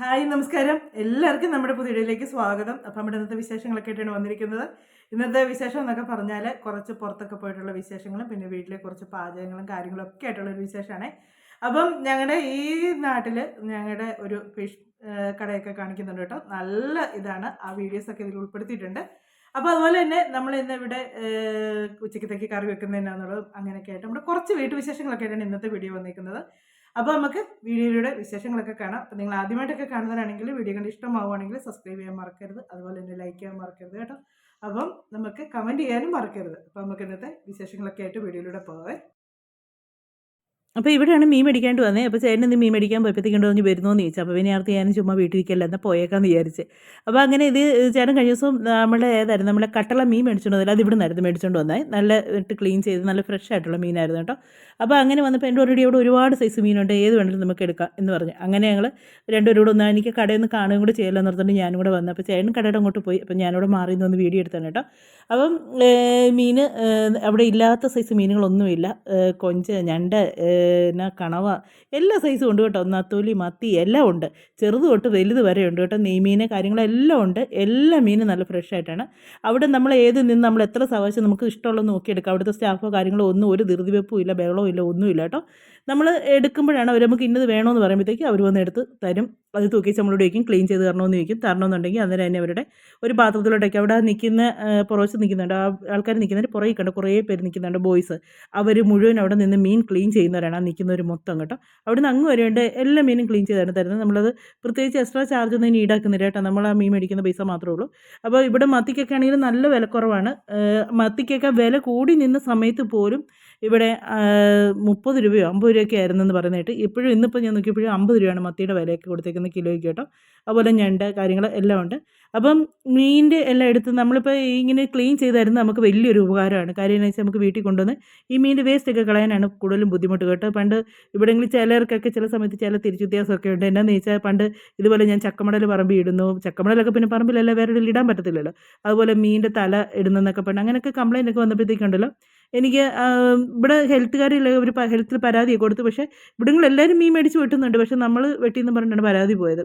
Hi നമസ്കാരം. എല്ലാവർക്കും നമ്മുടെ പുതിയ വീഡിയോയിലേക്ക് സ്വാഗതം. അപ്പം നമ്മുടെ ഇന്നത്തെ വിശേഷങ്ങളൊക്കെ ആയിട്ടാണ് വന്നിരിക്കുന്നത്. ഇന്നത്തെ വിശേഷം എന്നൊക്കെ പറഞ്ഞാൽ കുറച്ച് പുറത്തൊക്കെ പോയിട്ടുള്ള വിശേഷങ്ങളും പിന്നെ വീട്ടിലെ കുറച്ച് പാചകങ്ങളും കാര്യങ്ങളും ഒക്കെ ആയിട്ടുള്ള ഒരു വിശേഷമാണ് അപ്പം ഞങ്ങളുടെ ഈ നാട്ടിൽ ഞങ്ങളുടെ ഒരു ഫിഷ് കടയൊക്കെ കാണിക്കുന്നുണ്ട് കേട്ടോ. നല്ല ഇതാണ്. ആ വീഡിയോസ് ഒക്കെ ഇതിൽ ഉൾപ്പെടുത്തിയിട്ടുണ്ട്. അപ്പോൾ അതുപോലെ തന്നെ നമ്മൾ ഇന്ന് ഇവിടെ ഉച്ചക്കത്തേക്ക് കറി വെക്കുന്നതിനാന്നുള്ളത് അങ്ങനെയൊക്കെ ആയിട്ട് നമ്മുടെ കുറച്ച് വീട്ടുവിശേഷങ്ങളൊക്കെ ആയിട്ടാണ് ഇന്നത്തെ വീഡിയോ വന്നിരിക്കുന്നത്. അപ്പോൾ നമുക്ക് വീഡിയോയുടെ വിശേഷങ്ങളൊക്കെ കാണാം. അപ്പോൾ നിങ്ങൾ ആദ്യമായിട്ടൊക്കെ കാണുന്നവരാണെങ്കിൽ വീഡിയോ കണ്ട് ഇഷ്ടമാവുകയാണെങ്കിൽ സബ്സ്ക്രൈബ് ചെയ്യാൻ മറക്കരുത്. അതുപോലെ തന്നെ ലൈക്ക് ചെയ്യാൻ മറക്കരുത് കേട്ടോ. അപ്പം നമുക്ക് കമന്റ് ചെയ്യാനും മറക്കരുത്. അപ്പോൾ നമുക്ക് ഇന്നത്തെ വിശേഷങ്ങളൊക്കെ ആയിട്ട് വീഡിയോയിലൂടെ പോകാം. അപ്പോൾ ഇവിടെയാണ് മീൻ മേടിക്കാണ്ട് വന്നത് അപ്പോൾ ചേട്ടൻ ഇന്ന് മീൻ മേടിക്കാൻ പോയപ്പോഴത്തേക്കും പറഞ്ഞ് വരുന്നോന്ന് ചോദിച്ചു. അപ്പോൾ പിന്നെ നേരത്തെ ഞാനും ചുമ്മാ വീട്ടിലിരിക്കല്ല എന്നാൽ പോയേക്കാന്ന് വിചാരിച്ച്. അപ്പോൾ അങ്ങനെ ഇത് ചേട്ടൻ കഴിഞ്ഞ ദിവസം നമ്മളെ ഏതായിരുന്നു നമ്മളെ കട്ടള മീൻ മേടിച്ചുകൊണ്ട് വന്നില്ല. അത് ഇവിടെ നിന്നായിരുന്നു മേടിച്ചുകൊണ്ട് വന്നത് നല്ല ഇട്ട് ക്ലീൻ ചെയ്ത് നല്ല ഫ്രഷ് ആയിട്ടുള്ള മീനായിരുന്നു കേട്ടോ. അപ്പോൾ അങ്ങനെ വന്നപ്പോൾ എന്റെ ഓൾറെഡി അവിടെ ഒരുപാട് സൈസ് മീനുണ്ട്. ഏത് വേണമെങ്കിലും നമുക്ക് എടുക്കാം എന്ന് പറഞ്ഞു. അങ്ങനെ ഞങ്ങൾ രണ്ടുപേരും കൂടെ ഒന്ന് എനിക്ക് കടയിൽ നിന്ന് കാണുകയും കൂടെ ചെയ്യലെന്ന് പറഞ്ഞിട്ട് ഞാനും കൂടെ വന്നു. അപ്പോൾ ചേട്ടൻ കടയുടെ അങ്ങോട്ട് പോയി. അപ്പോൾ ഞാനിവിടെ മാറി നിന്ന് വീഡിയോ എടുത്താണ് കേട്ടോ. അപ്പം മീൻ അവിടെ ഇല്ലാത്ത സൈസ് മീനുകളൊന്നുമില്ല. കൊഞ്ച് ഞണ്ട് പിന്നെ കണവ എല്ലാ സൈസും ഉണ്ട് കേട്ടോ. നത്തോലി മത്തി എല്ലാം ഉണ്ട്. ചെറുത് തൊട്ട് വലുത് വരെ ഉണ്ട് കേട്ടോ. നെയ്മീൻ കാര്യങ്ങളെല്ലാം ഉണ്ട്. എല്ലാ മീനും നല്ല ഫ്രഷ് ആയിട്ടാണ്. അവിടെ നമ്മൾ ഏത് നിന്ന് നമ്മൾ എത്ര സവാശം നമുക്ക് ഇഷ്ടമുള്ളത് നോക്കിയെടുക്കാം. അവിടുത്തെ സ്റ്റാഫോ കാര്യങ്ങളോ ഒന്നും ഒരു ധൃതിവെപ്പും ഇല്ല. ബഹളവും ഇല്ല ഒന്നുമില്ല കേട്ടോ. നമ്മൾ എടുക്കുമ്പോഴാണ് അവർ നമുക്ക് ഇന്നത് വേണമെന്ന് പറയുമ്പോഴത്തേക്ക് അവർ വന്ന് എടുത്ത് തരും. അത് തൂക്കി നമ്മളോട് ചോദിക്കും ക്ലീൻ ചെയ്ത് തരണമെന്ന് ചോദിക്കും. തരണമെന്നുണ്ടെങ്കിൽ അന്നേരം തന്നെ അവരുടെ ഒരു പാത്രത്തിലോട്ടൊക്കെ അവിടെ നിൽക്കുന്ന പുറവച്ച് നിൽക്കുന്നുണ്ട്. ആ ആൾക്കാർ നിൽക്കുന്നതിന്റെ പുറകെ കണ്ട് കുറേ പേര് നിൽക്കുന്നുണ്ട് ബോയ്സ്. അവർ മുഴുവൻ അവിടെ നിന്ന് മീൻ ക്ലീൻ ചെയ്യുന്നവരാണ് ആ നിൽക്കുന്നവർ മൊത്തം കേട്ടോ. അവിടെ നിന്ന് അങ്ങ് വരെയുണ്ട് എല്ലാ മീനും ക്ലീൻ ചെയ്താണ് തരുന്നത്. നമ്മളത് പ്രത്യേകിച്ച് എക്സ്ട്രാ ചാർജ് ഒന്നും ഇനി ഈടാക്കുന്നില്ല കേട്ടോ. നമ്മൾ ആ മീൻ മേടിക്കുന്ന പൈസ മാത്രമേ ഉള്ളൂ. അപ്പോൾ ഇവിടെ മത്തിക്കൊക്കെ ആണെങ്കിൽ നല്ല വിലക്കുറവാണ് മത്തിക്കൊക്കെ വില കൂടി നിന്ന സമയത്ത് പോലും ഇവിടെ മുപ്പത് രൂപയോ അമ്പത് രൂപയൊക്കെ ആയിരുന്നെന്ന് പറയുന്നതായിട്ട് ഇപ്പോഴും ഇന്നിപ്പോൾ ഞാൻ നോക്കിയപ്പോഴും അമ്പത് രൂപയാണ് മത്തിയുടെ വിലയൊക്കെ കൊടുത്തേക്കുന്നത് കിലോയ്ക്ക് കേട്ടോ. അതുപോലെ ഞണ്ട് കാര്യങ്ങൾ എല്ലാം ഉണ്ട്. അപ്പം മീനിന്റെ എല്ലാം എടുത്ത് നമ്മളിപ്പോൾ ഇങ്ങനെ ക്ലീൻ ചെയ്തായിരുന്നു നമുക്ക് വലിയൊരു ഉപകാരമാണ്. കാര്യം എന്ന് വെച്ചാൽ നമുക്ക് വീട്ടിൽ കൊണ്ടുവന്ന് ഈ മീനിന്റെ വേസ്റ്റ് ഒക്കെ കളയാനാണ് കൂടുതലും ബുദ്ധിമുട്ട് കേട്ടോ. പണ്ട് ഇവിടെയെങ്കിലും ചിലർക്കൊക്കെ ചില സമയത്ത് ചില തിരിച്ചു വ്യത്യാസമൊക്കെ ഉണ്ട്. എന്നാന്ന് വെച്ചാൽ പണ്ട് ഇതുപോലെ ഞാൻ ചക്കമടൽ പറമ്പിൽ ഇടുന്നു. ചക്കമടലൊക്കെ പിന്നെ പറമ്പിലല്ല വേറെ ഇടാൻ പറ്റത്തില്ലല്ലോ. അതുപോലെ മീനിന്റെ തല ഇടുന്നെന്നൊക്കെ പറഞ്ഞു അങ്ങനെയൊക്കെ കംപ്ലൈന്റ് ഒക്കെ വന്നപ്പോഴത്തേക്കുണ്ടല്ലോ. എനിക്ക് ഇവിടെ ഹെൽത്തുകാരില്ല ഒരു ഹെൽത്തിൽ പരാതി കൊടുത്തു. പക്ഷേ ഇവിടങ്ങളിൽ എല്ലാവരും മീൻ മേടിച്ച് വെട്ടുന്നുണ്ട്. പക്ഷേ നമ്മൾ വെട്ടിയെന്ന് പറഞ്ഞിട്ടാണ് പരാതി പോയത്.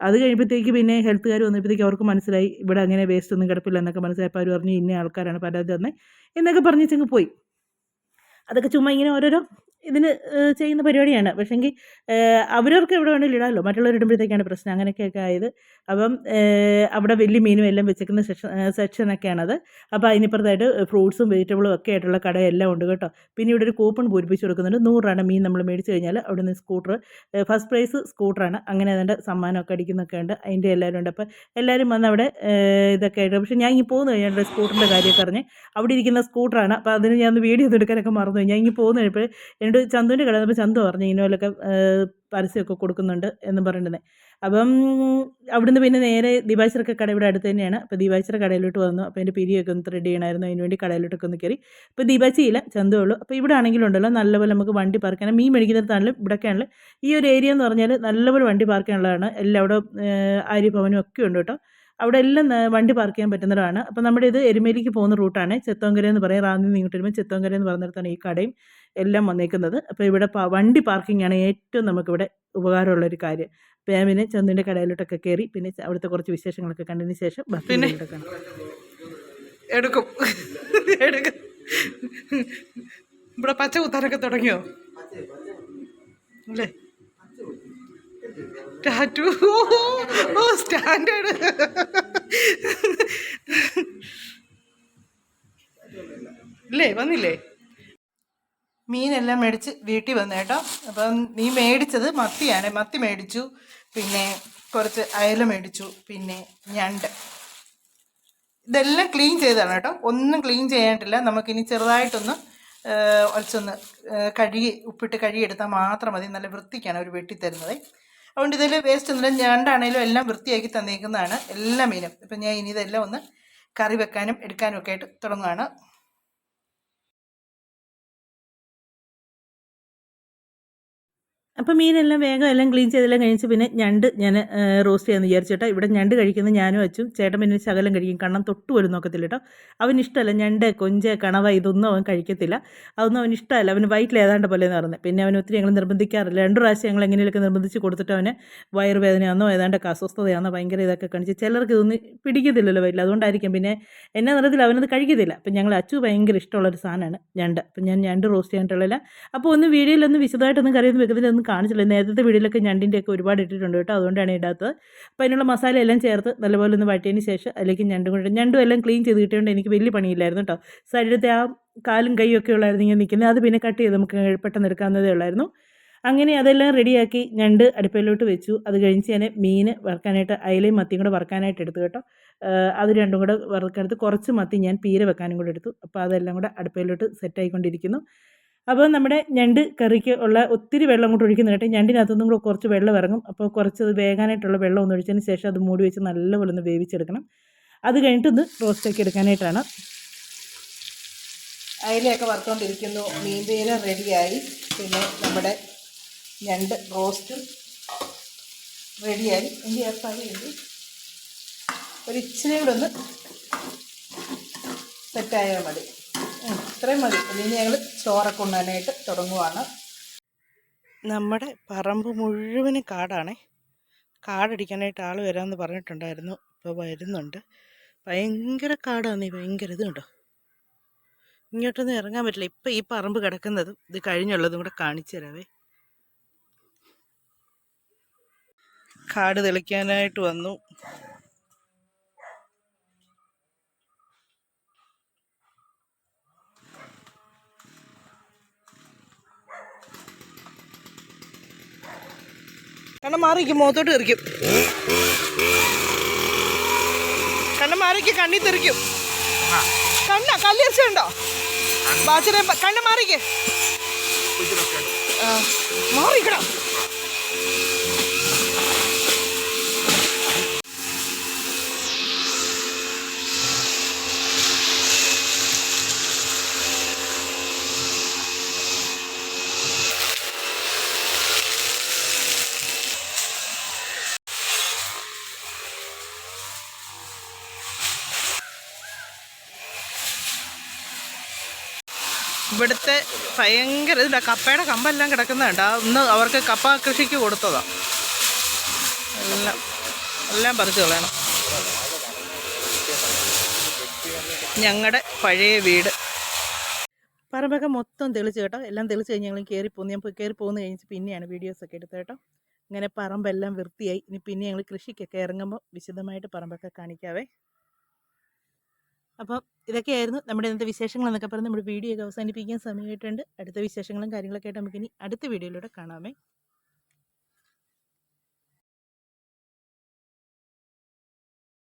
അത് കഴിയുമ്പോഴത്തേക്ക് പിന്നെ ഹെൽത്തുകാർ വന്നപ്പോഴത്തേക്ക് അവർക്ക് മനസ്സിലായി ഇവിടെ അങ്ങനെ വേസ്റ്റ് ഒന്നും കിടപ്പില്ല എന്നൊക്കെ മനസ്സിലായപ്പോൾ അവർ പറഞ്ഞു ഇന്ന ആൾക്കാരാണ് പരാതി തന്നെ എന്നൊക്കെ പറഞ്ഞു ചെങ്ങ് പോയി. അതൊക്കെ ചുമ്മാ ഇങ്ങനെ ഓരോരോ ഇതിന് ചെയ്യുന്ന പരിപാടിയാണ്. പക്ഷേങ്കിൽ അവരവർക്ക് എവിടെ വേണമെങ്കിലും ഇടാമല്ലോ മറ്റുള്ളവർ ഇടുമ്പോഴത്തേക്കാണ് പ്രശ്നം. അങ്ങനെയൊക്കെയൊക്കെ ആയത്. അപ്പം അവിടെ വലിയ മീനും എല്ലാം വെച്ചേക്കുന്ന സെക്ഷൻ സെക്ഷനൊക്കെയാണത്. അപ്പോൾ അതിനിപ്പുറത്തായിട്ട് ഫ്രൂട്ട്സും വെജിറ്റബിളും ഒക്കെ ആയിട്ടുള്ള കടയെല്ലാം ഉണ്ട് കേട്ടോ. പിന്നെ ഇവിടെ ഒരു കൂപ്പൺ പൂരിപ്പിച്ച് കൊടുക്കുന്നുണ്ട്. നൂറാണ് മീൻ നമ്മൾ മേടിച്ച് കഴിഞ്ഞാൽ അവിടെ നിന്ന് സ്കൂട്ടർ ഫസ്റ്റ് പ്രൈസ് സ്കൂട്ടറാണ്. അങ്ങനെ അതിന്റെ സമ്മാനമൊക്കെ അടിക്കുന്നൊക്കെ ഉണ്ട്. അതിന്റെ എല്ലാവരും ഉണ്ട്. അപ്പോൾ എല്ലാവരും വന്ന് അവിടെ ഇതൊക്കെ ആയിട്ട്. പക്ഷേ ഞാൻ ഇങ്ങനെ പോകുന്നു കഴിഞ്ഞാൽ സ്കൂട്ടറിന്റെ കാര്യമൊക്കെ അറിഞ്ഞ് അവിടെ ഇരിക്കുന്ന സ്കൂട്ടറാണ്. അപ്പോൾ അതിന് ഞാൻ വീഡിയോ എടുക്കാനൊക്കെ മറന്നു. ഞാൻ ഇങ്ങനെ പോകുന്നു കഴിഞ്ഞപ്പോൾ എന്നോട് ചന്തുവിന്റെ കട അപ്പോൾ ചന്തു പറഞ്ഞു ഇനോലൊക്കെ പരസ്യമൊക്കെ കൊടുക്കുന്നുണ്ട് എന്ന് പറഞ്ഞിട്ടുണ്ടെങ്കിൽ അപ്പം അവിടുന്ന് പിന്നെ നേരെ ദീപാശ്വരൊക്കെ കട ഇവിടെ അടുത്ത് തന്നെയാണ്. അപ്പോൾ ദീപാശ്വര കടയിലോട്ട് വന്നു. അപ്പോൾ എന്റെ പിരിയൊക്കെ ഒന്ന് ത്രെഡ് ചെയ്യണമായിരുന്നു. അതിന് വേണ്ടി കടയിലോട്ടൊക്കെ ഒന്ന് കയറി. ഇപ്പോൾ ദീപാച്ചിയില്ല ചന്തേ ഉള്ളൂ. അപ്പോൾ ഇവിടെ ആണെങ്കിലും ഉണ്ടല്ലോ നല്ലപോലെ നമുക്ക് വണ്ടി പാർക്ക് ചെയ്യാൻ മീൻ മേടിക്കുന്നിടത്താണെങ്കിലും ഇവിടെയൊക്കെ ആണെങ്കിലും ഈ ഒരു ഏരിയ എന്ന് പറഞ്ഞാൽ നല്ലപോലെ വണ്ടി പാർക്ക് എല്ലാം അവിടെ ആര്യഭവനും ഒക്കെ ഉണ്ട് കേട്ടോ. അവിടെ എല്ലാം വണ്ടി പാർക്ക് ചെയ്യാൻ പറ്റുന്നതാണ് അപ്പോൾ നമ്മുടെ ഇത് എരുമേലിക്ക് പോകുന്ന റൂട്ടാണ് ചെത്തോങ്കര എന്ന് പറയും. റാന്നി നിന്ന് ഇങ്ങോട്ട് വരുമ്പോൾ ചെത്തോങ്കര എന്ന് പറഞ്ഞിടത്താണ് ഈ കടയും എല്ലാം വന്നേക്കുന്നത്. അപ്പോൾ ഇവിടെ വണ്ടി പാർക്കിംഗ് ആണ് ഏറ്റവും നമുക്കിവിടെ ഉപകാരമുള്ളൊരു കാര്യം. പേമിന് ചന്തുവിന്റെ കടയിലോട്ടൊക്കെ കയറി പിന്നെ അവിടുത്തെ കുറച്ച് വിശേഷങ്ങളൊക്കെ കണ്ടതിന് ശേഷം ബാക്കി പിന്നെ? എടുക്കും. എടുക്കും. ഇവിടെ പച്ച കുത്താനൊക്കെ തുടങ്ങിയോ? അല്ലേ? ടാറ്റു. സ്റ്റാൻഡേർഡ്. ഇല്ലേ വന്നില്ലേ? മീനെല്ലാം മേടിച്ച് വീട്ടിൽ വന്നു കേട്ടോ. അപ്പം നീ മേടിച്ചത് മത്തിയാണ്. മത്തി മേടിച്ചു പിന്നെ കുറച്ച് അയല മേടിച്ചു പിന്നെ ഞണ്ട്. ഇതെല്ലാം ക്ലീൻ ചെയ്തതാണ് കേട്ടോ. ഒന്നും ക്ലീൻ ചെയ്യാനിട്ടില്ല. നമുക്കിനി ചെറുതായിട്ടൊന്ന് ഒളിച്ചൊന്ന് കഴുകി ഉപ്പിട്ട് കഴുകിയെടുത്താൽ മാത്രം മതി. നല്ല വൃത്തിക്കാണ് അവർ വെട്ടിത്തരുന്നത്. അതുകൊണ്ട് ഇതിൽ വേസ്റ്റ് ഒന്നും ഞണ്ടാണേലും എല്ലാം വൃത്തിയാക്കി തന്നേക്കുന്നതാണ് എല്ലാ മീനും. ഇപ്പം ഞാൻ ഇനി ഇതെല്ലാം ഒന്ന് കറി വെക്കാനും എടുക്കാനും ഒക്കെ ആയിട്ട് തുടങ്ങുകയാണ് അപ്പോൾ മീനെല്ലാം വേഗം എല്ലാം ക്ലീൻ ചെയ്തെല്ലാം കഴിച്ച് പിന്നെ ഞണ്ട് ഞാൻ റോസ്റ്റ് ചെയ്യാമെന്ന് വിചാരിച്ചിട്ടോ ഇവിടെ ഞണ്ട് കഴിക്കുന്നത് ഞാനും അച്ചും ചേട്ടൻ പിന്നെ ശകലം കഴിക്കും. കണ്ണം തൊട്ട് പോലും നോക്കത്തില്ല കേട്ടോ. അവന് ഇഷ്ടമല്ല ഞണ്ട് കൊഞ്ച് കണവ ഇതൊന്നും അവൻ കഴിക്കത്തില്ല. അതൊന്നും അവന് ഇഷ്ടമല്ല. അവന് വയറ്റിൽ ഏതാണ്ട് പോലെ എന്ന് പറഞ്ഞത് പിന്നെ അവൻ ഒത്തിരി ഞങ്ങൾ നിർബന്ധിക്കാറില്ല. രണ്ട് പ്രാവശ്യം ഞങ്ങൾ എങ്ങനെയൊക്കെ നിർബന്ധിച്ച് കൊടുത്തിട്ട് അവന് വയറുവേദനയാണെന്നോ ഏതാണ്ടൊക്കെ അസ്വസ്ഥതയാണെന്നോ ഭയങ്കര ഇതൊക്കെ കാണിച്ച് ചിലർക്ക് ഇതൊന്നും പിടിക്കത്തില്ലല്ലോ വയറ്റിൽ. അതുകൊണ്ടായിരിക്കും പിന്നെ എന്നെ നിറത്തിൽ അവനത് കഴിക്കത്തില്ല. അപ്പം ഞങ്ങൾ അച്ചു ഭയങ്കര ഇഷ്ടമുള്ളൊരു സാധനമാണ് ഞണ്ട്. അപ്പം ഞാൻ ഞണ്ട് റോസ്റ്റ് ചെയ്യാനായിട്ടുള്ള അപ്പോൾ ഒന്ന് വീഡിയോയിലൊന്നും വിശദമായിട്ടൊന്നും കറിയൊന്നും വെക്കത്തില്ല കാണിച്ചില്ല. നേരത്തെ വീഡിയോയിലൊക്കെ ഞണ്ടിന്റെയൊക്കെ ഒരുപാട് ഇട്ടിട്ടുണ്ട് കേട്ടോ അതുകൊണ്ടാണ് ഇടാത്തത് അപ്പോൾ അതിനുള്ള മസാല എല്ലാം ചേർത്ത് നല്ലപോലെ ഒന്ന് വട്ടിയതിന് ശേഷം അതിലേക്ക് ഞണ്ടും കൊണ്ട് ഞണ്ടും എല്ലാം ക്ലീൻ ചെയ്ത് കിട്ടിയതുകൊണ്ട് എനിക്ക് വലിയ പണിയില്ലായിരുന്നു കേട്ടോ. സൈഡിലത്തെ ആ കാലും കൈയും ഒക്കെ ഉള്ളായിരുന്നു ഇങ്ങനെ നിൽക്കുന്നത്. അത് പിന്നെ കട്ട് ചെയ്ത് നമുക്ക് പെട്ടെന്ന് എടുക്കാവുന്നതേ ഉള്ളായിരുന്നു. അങ്ങനെ അതെല്ലാം റെഡിയാക്കി ഞണ്ട് അടുപ്പിലോട്ട് വെച്ചു. അത് കഴിഞ്ഞ് ഞാൻ മീൻ വറുക്കാനായിട്ട് അയിലയും മത്തിയും കൂടെ വറുക്കാനായിട്ട് എടുത്തു കേട്ടോ. അത് രണ്ടും കൂടെ വറക്കാനെടുത്ത് കുറച്ച് മത്തി ഞാൻ പീര വെക്കാനും കൂടെ എടുത്തു. അപ്പോൾ അതെല്ലാം കൂടെ അടുപ്പയിലോട്ട് സെറ്റായിക്കൊണ്ടിരിക്കുന്നു അപ്പോൾ നമ്മുടെ ഞണ്ട് കറിക്ക് ഉള്ള ഒത്തിരി വെള്ളം കൂടെ ഒഴിക്കുന്ന കേട്ടോ. ഞണ്ടിനകത്തുനിന്നും കൂടെ കുറച്ച് വെള്ളം ഇറങ്ങും. അപ്പോൾ കുറച്ച് അത് വേകാനായിട്ടുള്ള വെള്ളം ഒന്ന് ഒഴിച്ചതിന് ശേഷം അത് മൂടി വെച്ച് നല്ലപോലെ ഒന്ന് വേവിച്ചെടുക്കണം. അത് കഴിഞ്ഞിട്ട് ഒന്ന് റോസ്റ്റാക്കി എടുക്കാനായിട്ടാണ്. അയിലയൊക്കെ വറുത്തുകൊണ്ടിരിക്കുന്നു മീൻ പേര് റെഡിയായി പിന്നെ നമ്മുടെ ഞണ്ട് റോസ്റ്റ് റെഡിയായി ഇനി ഏർപ്പാടുണ്ട് ഒരു ഇച്ചിരി കൂടെ ഒന്ന് സെറ്റായാൽ മതി. ഇത്രയും മതി. ഇനി ഞങ്ങൾ ചോറൊക്കെ ഉണ്ണാനായിട്ട് തുടങ്ങുവാണ്. നമ്മുടെ പറമ്പ് മുഴുവനും കാടാണേ. കാടടിക്കാനായിട്ട് ആൾ വരാമെന്ന് പറഞ്ഞിട്ടുണ്ടായിരുന്നു. ഇപ്പോൾ വരുന്നുണ്ട്. ഭയങ്കര കാടാണ് ഭയങ്കര ഇത് കണ്ടോ? ഇങ്ങോട്ടൊന്നും ഇറങ്ങാൻ പറ്റില്ല. ഇപ്പം ഈ പറമ്പ് കിടക്കുന്നതും ഇത് കഴിഞ്ഞുള്ളതും കൂടെ കാണിച്ചു തരാവേ. കാട് തെളിക്കാനായിട്ട് വന്നു. കണ്ണം മാറിക്കും മുഖത്തോട്ട് തെറിക്കും. കണ്ണം മാറിക്ക് കണ്ണി തെറിക്കും. കണ്ണ കല്ലിറച്ചുണ്ടോ ബാച്ചിനെ കണ്ണ് മാറിക്കേ. ആ, ഇവിടുത്തെ ഭയങ്കര ഇതാ കപ്പയുടെ കമ്പെല്ലാം കിടക്കുന്നുണ്ട് അന്ന് അവർക്ക് കപ്പ കൃഷിക്ക് കൊടുത്തതാ. എല്ലാം എല്ലാം പറിച്ചു കളയണം. ഞങ്ങളുടെ പഴയ വീട്. പറമ്പൊക്കെ മൊത്തം തെളിച്ച് കേട്ടോ. എല്ലാം തെളിച്ച് കഴിഞ്ഞ് ഞങ്ങൾ കയറി പോകുന്നു ഞാൻ കയറി പോകുന്ന കഴിഞ്ഞ് പിന്നെയാണ് വീഡിയോസൊക്കെ എടുത്തത് കേട്ടോ. അങ്ങനെ പറമ്പെല്ലാം വൃത്തിയായി. ഇനി പിന്നെ ഞങ്ങൾ കൃഷിക്കൊക്കെ ഇറങ്ങുമ്പോൾ വിശദമായിട്ട് പറമ്പൊക്കെ കാണിക്കാവേ. അപ്പം ഇതൊക്കെയായിരുന്നു നമ്മുടെ ഇന്നത്തെ വിശേഷങ്ങൾ എന്നൊക്കെ പറഞ്ഞ് നമ്മുടെ വീഡിയോ ഒക്കെ അവസാനിപ്പിക്കാൻ സമയമായിട്ടുണ്ട്. അടുത്ത വിശേഷങ്ങളും കാര്യങ്ങളൊക്കെ ആയിട്ട് നമുക്കിനി അടുത്ത വീഡിയോയിലൂടെ കാണാമേ.